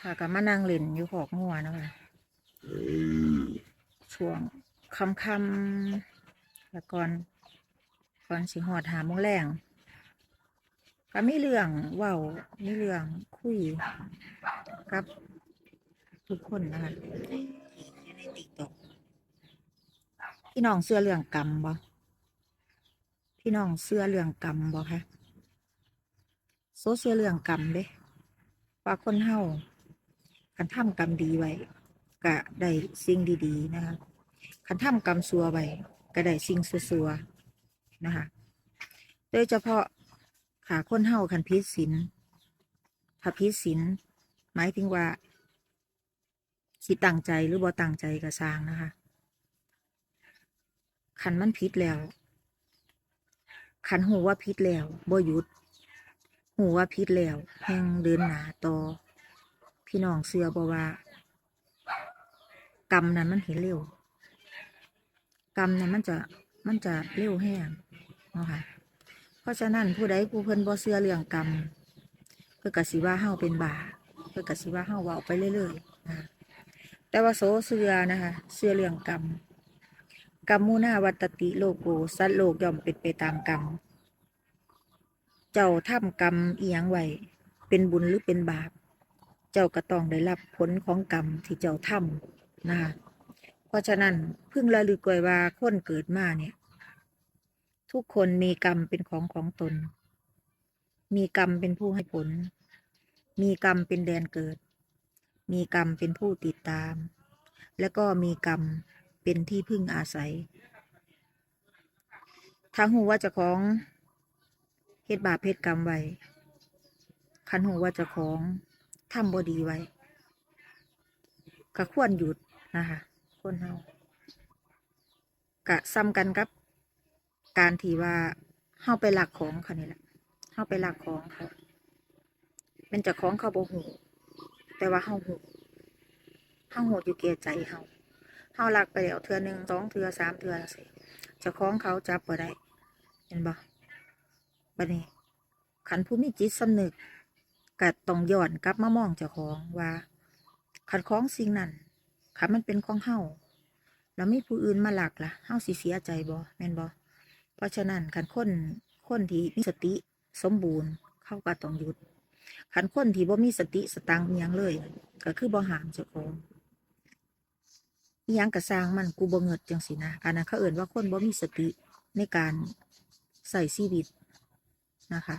ค่ะก็มานั่งเล่นอยู่ขอกงัวเนาะคะช่วงค่ำค่ำๆแล้วก่อนก่อนสิหอดหาโมงแรงก็มีเรื่องเว้ามีเรื่องคุยกับทุกคนนะคะในติ๊กต็อกพี่น้องเสื้อเรื่องกรรมบ่พี่น้องเสื้อเรื่องกรรมบ่คะโซเสื้อเรื่องกรรมเด้ว่าคนเฮา คันทำกรรมดีไว้ก็ได้สิ่งดีๆนะคะคันทำกรรมซัวไว้ก็ได้สิ่งซัวๆนะคะโดยเฉพาะขาค้นเฮาคันพิษศีลถ้าพิษศีลหมายถึงว่าสิตั้งใจหรือบ่ตั้งใจก็สร้างนะคะคันมันพิษแล้วคันหูว่าพิษแล้วบ่หยุดหูว่าพิษแล้วแห่งเดินหนาต่อ พี่น้องเสือบอกว่ากรรมนั้นมันเห็นเร็วกรรมนั้นมันจะมันจะเร็วแห้งเนาะค่ะ เพราะฉะนั้นผู้ใดผู้เพิ่นบ่เสือเรื่องกรรมเพื่อกสิว่าเฮาเป็นบาเพื่อกสิว่าเฮาเว้าไปเรื่อยๆนะแต่ว่าโสเสือนะคะเสือเรื่องกรรมกรรมมูนาวัตติโลโกสัตโลกย่อมเป็นไปตามกรรมเจ้าทำกรรมเอียงไว้เป็นบุญหรือเป็นบาป เจ้าก็ต้องได้รับผลของกรรมที่เจ้าทำนะคะเพราะฉะนั้นพึ่งระลึกไว้ว่าคนเกิดมาเนี่ย ทุกคนมีกรรมเป็นของของตน มีกรรมเป็นผู้ให้ผล มีกรรมเป็นแดนเกิด มีกรรมเป็นผู้ติดตาม และก็มีกรรมเป็นที่พึ่งอาศัยทั้งหูว่าจะของเฮ็ดบาปเฮ็ดกรรมไว้คันหูว่าจะของ ทำบอดีไว้ ก็ควรหยุดนะคะคนเฮากะซ้ำกันกับ การที่ว่าเฮาไปหลักของเขานี่แหละเฮาไปหลักของเขาเป็นจากของเขาบ่หูแต่ว่าเฮาหูเฮาหูอยู่เกียใจเฮาเฮาหลักไปแล้วเทือหนึ่งสองเทือสามเทือสิเจ้าของเขาจับบ่ได้เห็นบ่บัดนี้ขันผู้มีจิตสำนึก ก็ต้องย้อนกลับมามองเจ้าของว่าขันของสิ่งนั้นขันมันเป็นของเฮาแล้วมีผู้อื่นมาหลักล่ะเฮาสิเสียใจบ่แม่นบ่เพราะฉะนั้นขันคนคนที่มีสติสมบูรณ์เขาก็ต้องหยุดขันคนที่บ่มีสติสตังค์อิยังเลย ก็คือบ่หามเจ้าของอิยังก็สร้างมันกูบ่เงิดจังสินะอันนั้นเขาเอ่นว่าคนบ่มีสติในการใส่ชีวิตนะคะ